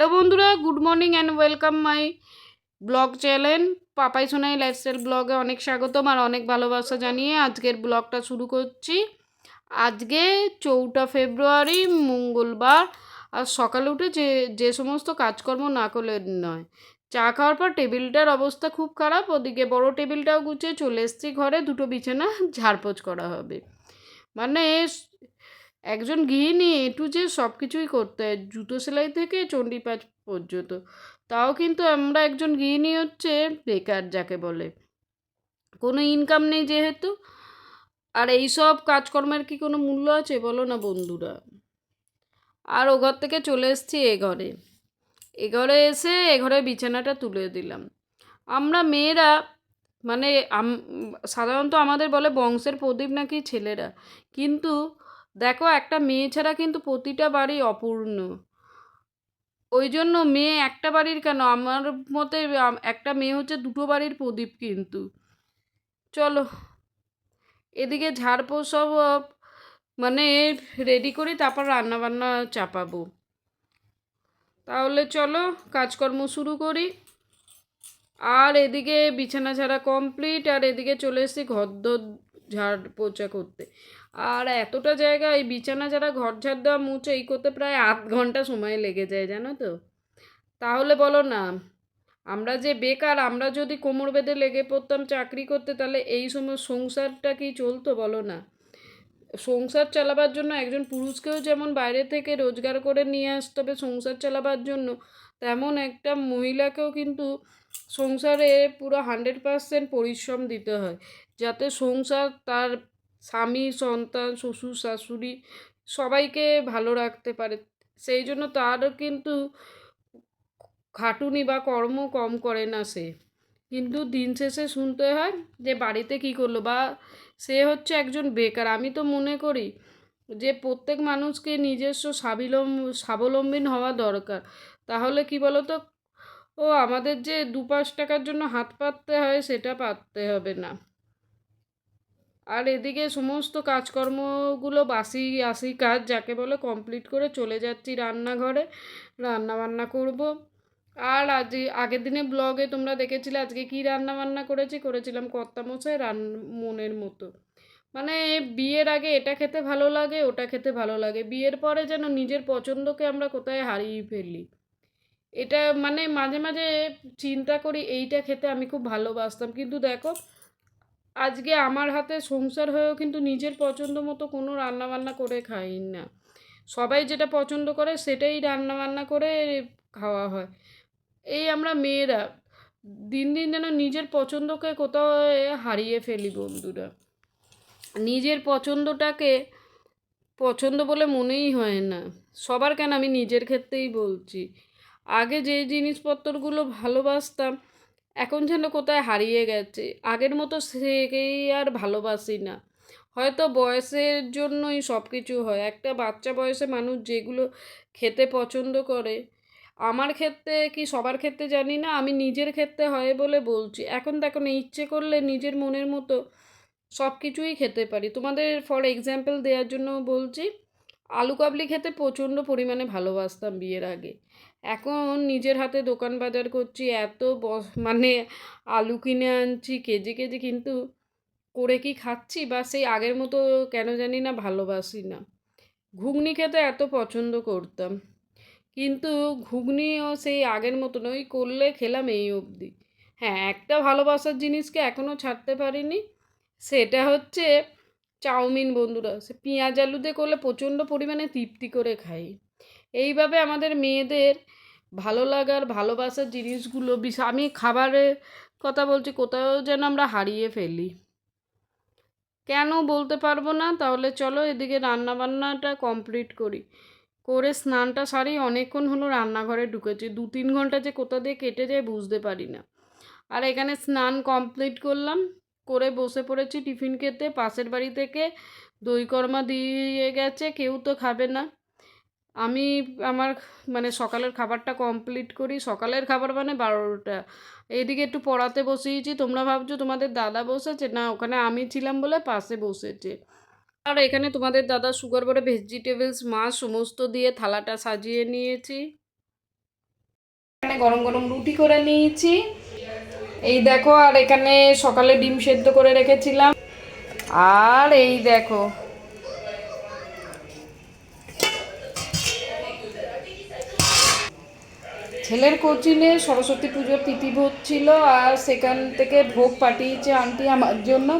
তো বন্ধুরা good morning and welcome my vlog channel Papai Sonai lifestyle ব্লগে অনেক স্বাগতম আর অনেক ভালোবাসা জানিয়ে আজকের ব্লগটা শুরু করছি। আজকে চৌঠা ফেব্রুয়ারি, মঙ্গলবার আর সকালে উঠে যে যে সমস্ত কাজকর্ম না করলে নয়। চা খাওয়ার পর টেবিলটার অবস্থা খুব খারাপ, ওদিকে বড় টেবিলটাও গুছিয়ে চলে এসেছি ঘরে, দুটো বিছানা, ঝাড়পোছ করা হবে। মানে একজন গৃহিণী এটু যে সব কিছুই করতে হয়, জুতো সেলাই থেকে চণ্ডীপাঠ পর্যন্ত। তাও কিন্তু আমরা একজন গৃহিণী হচ্ছে বেকার যাকে বলে। কোনো ইনকাম নেই যেহেতু। আর এই সব কাজকর্মের কি কোনো মূল্য আছে? বলো না বন্ধুরা। আর ও ঘর থেকে চলে এসেছি এ ঘরে। এ ঘরে এসে এ ঘরে বিছানাটা তুলে দিলাম। আমরা মেয়েরা মানে সাধারণত আমাদের বলে বংশের প্রদীপ নাকি ছেলেরা। কিন্তু দেখো একটা মেয়ে ছাড়া কিন্তু প্রতিটা বাড়ি অপূর্ণ। ওই জন্য মেয়ে একটা বাড়ির কেন? আমার মতে একটা মেয়ে হচ্ছে দুটো বাড়ির প্রদীপ কিন্তু। চলো, এদিকে ঝাড়পো সব মানে রেডি করি, তারপর রান্না বান্না চাপাবো। তাহলে চলো, কাজকর্ম শুরু করি। আর এদিকে বিছানা ছাড়া কমপ্লিট আর এদিকে চলে এসেছি ঘর দর ঝাড় পোছা করতে। আর এতটা জায়গা এই বিছানা যারা ঘর ঝাড় দেওয়া মুছে এই করতে প্রায় আধ ঘণ্টা সময় লেগে যায়, জানো তো? তাহলে বলো না, আমরা যে বেকার, আমরা যদি কোমর বেঁধে লেগে পড়তাম চাকরি করতে, তাহলে এই সময় সংসারটা কি চলতো বলো না? সংসার চালাবার জন্য একজন পুরুষকেও যেমন বাইরে থেকে রোজগার করে নিয়ে আসতে হবে সংসার চালাবার জন্য, তেমন একটা মহিলাকেও কিন্তু সংসারে পুরো হান্ড্রেড পারসেন্ট পরিশ্রম দিতে হয়, যাতে সংসার তার স্বামী, সন্তান, শ্বশুর, শাশুড়ি সবাইকে ভালো রাখতে পারে। সেই জন্য তারও কিন্তু খাটুনি বা কর্ম কম করে না সে। কিন্তু দিন শেষে শুনতে হয় যে বাড়িতে কী করল বা সে হচ্ছে একজন বেকার। আমি তো মনে করি যে প্রত্যেক মানুষকে নিজস্ব স্বাবলম্ব, স্বাবলম্বী হওয়া দরকার। তাহলে কি বলো তো ও আমাদের যে দু পাঁচ টাকার জন্য হাত পাততে হয় সেটা পাততে হবে না। আর এদিকে সমস্ত কাজকর্মগুলো বাসি আসি কাজ যাকে বলে কমপ্লিট করে চলে যাচ্ছি রান্নাঘরে। রান্না বান্না করব। আর আজ, আগের দিনে ব্লগে তোমরা দেখেছিলে আজকে কি রান্না বান্না করেছি? করেছিলাম কর্তামশাই রান, মনের মতো। মানে বিয়ের আগে এটা খেতে ভালো লাগে, ওটা খেতে ভালো লাগে। বিয়ের পরে যেন নিজের পছন্দকে আমরা কোথায় হারিয়ে ফেলি। এটা মানে মাঝে মাঝে চিন্তা করি, এইটা খেতে আমি খুব ভালোবাসতাম। কিন্তু দেখো আজকে আমার হাতে সংসার হয়েও কিন্তু নিজের পছন্দ মতো কোনো রান্নাবান্না করে খাই না। সবাই যেটা পছন্দ করে সেটাই রান্নাবান্না করে খাওয়া হয়। এই আমরা মেয়েরা, দিন দিন যেন নিজের পছন্দকে কোথাও হারিয়ে ফেলি বন্ধুরা। নিজের পছন্দটাকে পছন্দ বলে মনেই হয় না। সবার কেন আমি নিজের ক্ষেত্রেই বলছি। আগে যে জিনিসপত্রগুলো ভালোবাসতাম এখন যেন কোথায় হারিয়ে গেছে। আগের মতো সেকেই আর ভালোবাসি না। হয়তো বয়সের জন্যই সব কিছু হয়। একটা বাচ্চা বয়সে মানুষ যেগুলো খেতে পছন্দ করে, আমার ক্ষেত্রে কি সবার ক্ষেত্রে জানি না, আমি নিজের ক্ষেত্রে হয় বলে বলছি। এখন দেখো না, ইচ্ছে করলে নিজের মনের মতো সব কিছুই খেতে পারি। তোমাদের ফর এক্সাম্পল দেওয়ার জন্য বলছি আলু কাবলি খেতে প্রচণ্ড পরিমাণে ভালোবাসতাম বিয়ের আগে। এখন নিজের হাতে দোকান বাজার করছি, এত মানে আলু কিনে আনছি, কেজি কেজি কিন্তু করে কি খাচ্ছি বা সেই আগের মতো কেন জানি না ভালোবাসি না। ঘুগনি খেতে এত পছন্দ করতাম। কিন্তু ঘুগনিও সেই আগের মতন ওই করলে খেলাম এই অবধি। হ্যাঁ একটা ভালোবাসার জিনিসকে এখনও ছাড়তে পারিনি, সেটা হচ্ছে চাউমিন বন্ধুরা, সে পেঁয়াজ আলু দিয়ে করলে প্রচণ্ড পরিমাণে তৃপ্তি করে খাই। এইভাবে আমাদের মেয়েদের ভালো লাগার, ভালোবাসার জিনিসগুলো আমি খাবারের কথা বলছি, কোথাও যেন আমরা হারিয়ে ফেলি। কেন বলতে পারব না? তাহলে চলো এদিকে রান্না বান্নাটা কমপ্লিট করি। করে স্নানটা সারি, অনেকক্ষণ হলো রান্নাঘরে ঢুকেছি। দু তিন ঘণ্টা যে কোথা দিয়ে কেটে যায় বুঝতে পারি না। আর এখানে স্নান কমপ্লিট করলাম। করে বসে পড়েছি টিফিন খেতে। পাশের বাড়ি থেকে দই কর্মা দিয়ে গেছে, কেউ তো খাবে না। আমি আমার মানে সকালের খাবারটা কমপ্লিট করি। সকালের খাবার মানে বারোটা। এইদিকে একটু পড়াতে বসিয়েছি। তোমরা ভাবছ তোমাদের দাদা বসেছে? না, ওখানে আমি ছিলাম বলে পাশে বসেছে। আর এখানে তোমাদের দাদা সুগার বলে ভেজিটেবলস, মাছ সমস্ত দিয়ে থালাটা সাজিয়ে নিয়েছি। এখানে গরম গরম রুটি করে নিয়েছি। এই দেখো, আর এখানে সকালে ডিম সেদ্ধ করে রেখেছিলাম। আর এই দেখো। ছেলের কোচিনে সরস্বতী পুজোর তিথি ভোগ ছিল, আর সেখান থেকে ভোগ পাঠিয়েছে আন্টি আমার জন্য।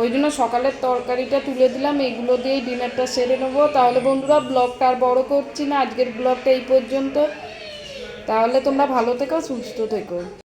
ওই জন্য সকালের তরকারিটা তুলে দিলাম, এগুলো দিয়েই ডিনারটা সেরে নেব। তাহলে বন্ধুরা, ব্লগটা আর বড় করছি না, আজকের ব্লগটা এই পর্যন্ত। তাহলে তোমরা ভালো থেকো, সুস্থ থেকো।